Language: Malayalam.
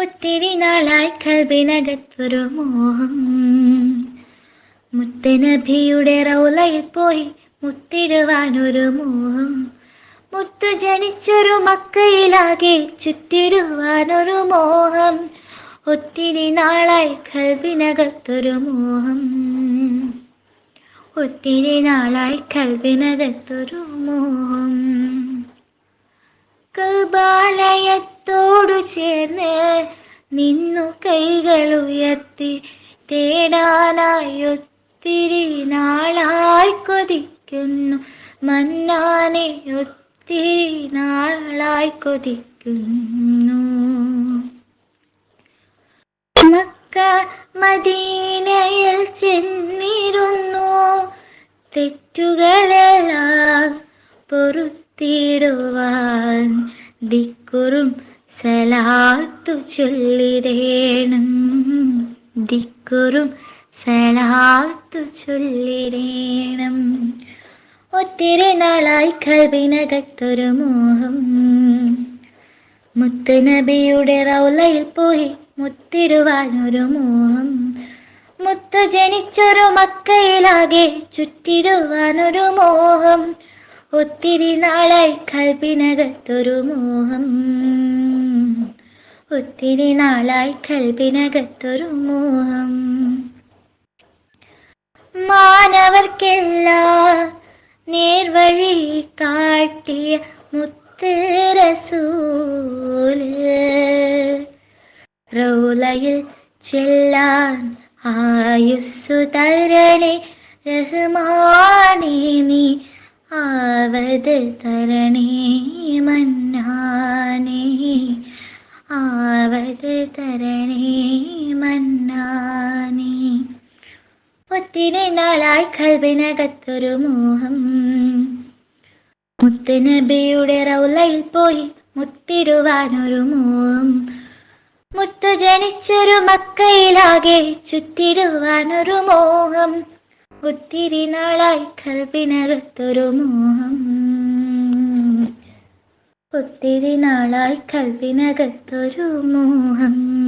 ഒത്തിരി നാളായി കൽബിനകത്തൊരു മോഹം. മുത്തനബിയുടെ റൗലയിൽ പോയി മുത്തിടുവാനൊരു മോഹം. മുത്തു ജനിച്ചൊരു മക്കയിലാകെ ചുറ്റിടുവാനൊരു മോഹം. ഒത്തിരി നാളായി കൽബിനകത്തൊരു മോഹം. ഒത്തിരി നാളായി കൽബിനകത്തൊരു മോഹം. കൽബാലയത്തോടു ചേർന്ന് നിന്നു കൈകൾ ഉയർത്തി തേടാനായി ഒത്തിരി നാളായി കൊതിക്കുന്നു. മന്നാനെ ഒത്തിരി നാളായി കൊതിക്കുന്നു. മക്ക മദീനയിൽ ചെന്നിരുന്നു. തെറ്റുകളെല്ലാം പൊറുത്തിടുവാൻ ദിക്കുറും സലാത്തു ചൊല്ലിടേണം. ദിക്കുറും സലാത്തു ചൊല്ലിടേണം. ഒത്തിരി നാളായി കൽവിനകത്തൊരു മോഹം. മുത്തുനബിയുടെ റൗലയിൽ പോയി മുത്തിടുവാനൊരു മോഹം. മുത്തു ജനിച്ചൊരു മക്കയിലാകെ ചുറ്റിടുവാനൊരു മോഹം. ഒത്തിരി നാളായി കൽപ്പിനകത്തൊരു മോഹം. ഒത്തിരി നാളായി കൽപ്പിനകത്തൊരു മോഹം. മാനവർക്കെല്ലാം നേർവഴി കാട്ടിയ മുത്ത് റസൂൽ റൗലയിൽ ചെല്ലാൻ ആയുസ്സു തരണേ റഹ്മാനേ നീ ആവത് തരണേ മന്നാനേ. ആവത് തരണേ മന്നാനേ. ഒത്തിരി നാളായി കൽവിനകത്തൊരു മോഹം. മുത്തുനബിയുടെ റൗലയിൽ പോയി മുത്തിടുവാനൊരു മോഹം. മുത്തു ജനിച്ചൊരു മക്കയിലാകെ ചുറ്റിടുവാനൊരു മോഹം. ഒത്തിരി നാളായി കൽവിനകത്തൊരു മോഹം. ഒത്തിരി നാളായി കൽവിനകത്തൊരു മോഹം.